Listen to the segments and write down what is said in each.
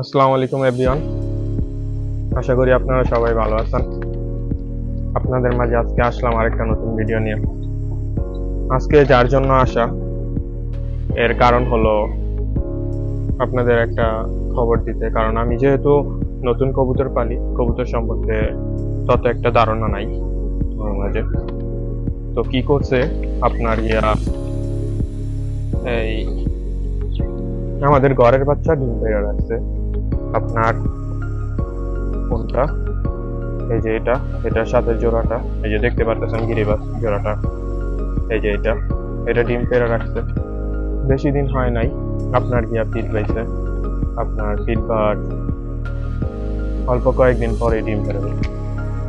আসসালামু আলাইকুম এভরিওয়ান আশা করি আপনারা সবাই ভালো আছেন। আপনাদের মাঝে আজকে আসলাম আরেকটা নতুন ভিডিও নিয়ে। আজকে যার জন্য আসা, এর কারণ হলো আপনাদের একটা খবর দিতে। কারণ আমি যেহেতু নতুন কবুতর পালি, কবুতর সম্পর্কে তত একটা ধারণা নাই আমার মাঝে। তো কি করছে আপনার ইয়া, এই আমাদের ঘরের বাচ্চা ডিম পেড়ে রাখছে। আপনার কোনটা? এই যে এটা, এটার সাথে জোড়াটা। এই যে দেখতে পারতেছেন গিরিবাস জোড়াটা। এই যে এটা এটা ডিম পেড়ে রাখছে। বেশি দিন হয় নাই। আপনার গিয়া পিট পাইছে। আপনার বার অল্প কয়েকদিন পরে ডিম পেড়বে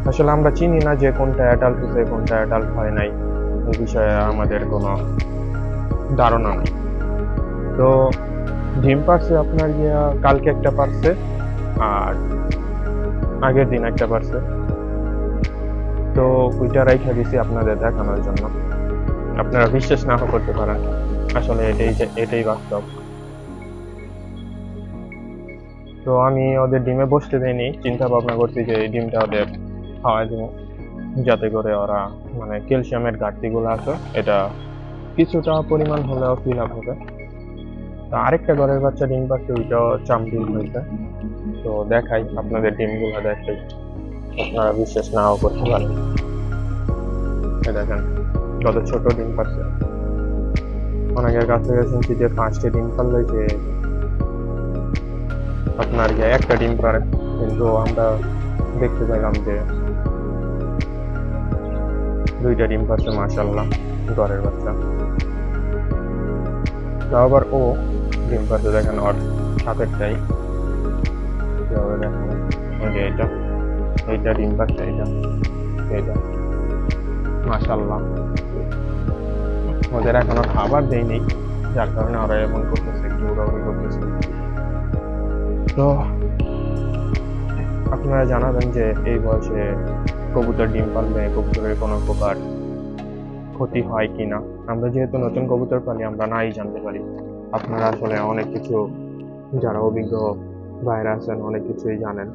আসলে আমরা চিনি না যে কোনটা অ্যাডাল্ট হয়েছে, কোনটা অ্যাডাল্ট হয় নাই। এই বিষয়ে আমাদের কোনো ধারণা নেই। তো ডিম পারছে আপনার গিয়া, কালকে একটা পারছে, আর আগের দিন একটা পারছে। তো ওইটা রাইখা দিছি আপনাদের দেখানোর জন্য। আপনারা বিশ্বাস না করতে পারেন। আসলে এটাই এটাই বাস্তব। তো আমি ওদের ডিমে বসতে দেইনি। চিন্তা ভাবনা করছি যে এই ডিমটা ওদের খাওয়াই দিব। যাতে করে ওরা মানে ক্যালসিয়ামের ঘাটতিগুলো আছে, এটা কিছুটা পরিমাণ হলেও ফিল আপ হবে। আরেকটা ঘরের বাচ্চা ডিম পাচ্ছে ওইটাও চাম ডিম হয়েছে। তো দেখাই আপনাদের ডিমগুলো দেখাই। আপনারা বিশ্বাস নাও করতে পারেন। দেখেন, কত ছোট ডিম পাচ্ছে। অনেকের কাছ থেকে শুনছি যে পাঁচটা ডিম পারলে যে আপনার যে একটা ডিম পারে। কিন্তু আমরা দেখতে পেলাম যে দুইটা ডিম পাচ্ছে মাশাল্লাহ ঘরের বাচ্চা। আবার ও ডিম পাচ্ছে দেখেন ওর হাতেরটাই কীভাবে দেখেন ওই এটা। এইটা ডিম পাচ্ছে এটা এইটা। মাশাল্লাহ ওদের এখনও খাবার দেয়নি। যার কারণে ওরা এমন করতেছে, একটু উড়াউড়ি করতেছে। তো আপনারা জানাবেন যে এই বয়সে কবুতর ডিম পারলে কবুতরের কোনো প্রকার ক্ষতি হয় কিনা? আমরা যেহেতু নতুন কবুতর পালি, আমরা নাই জানতে পারি। আপনারা আসলে অনেক কিছু যারা অভিজ্ঞ ভাইরা আছেন, অনেক কিছুই জানেন।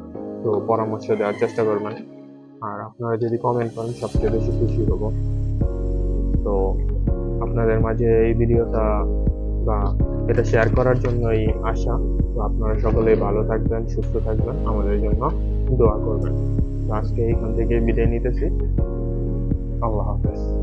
তো পরামর্শ দেওয়ার চেষ্টা করবেন। আর আপনারা যদি কমেন্ট করেন, সবচেয়ে বেশি খুশি হব। তো আপনাদের মাঝে এই ভিডিওটা বা এটা শেয়ার করার জন্যই আসা তো আপনারা সকলেই ভালো থাকবেন, সুস্থ থাকবেন। আমাদের জন্য দোয়া করবেন। আজকে এইখান থেকে বিদায় নিতেছি। আল্লাহ হাফেজ।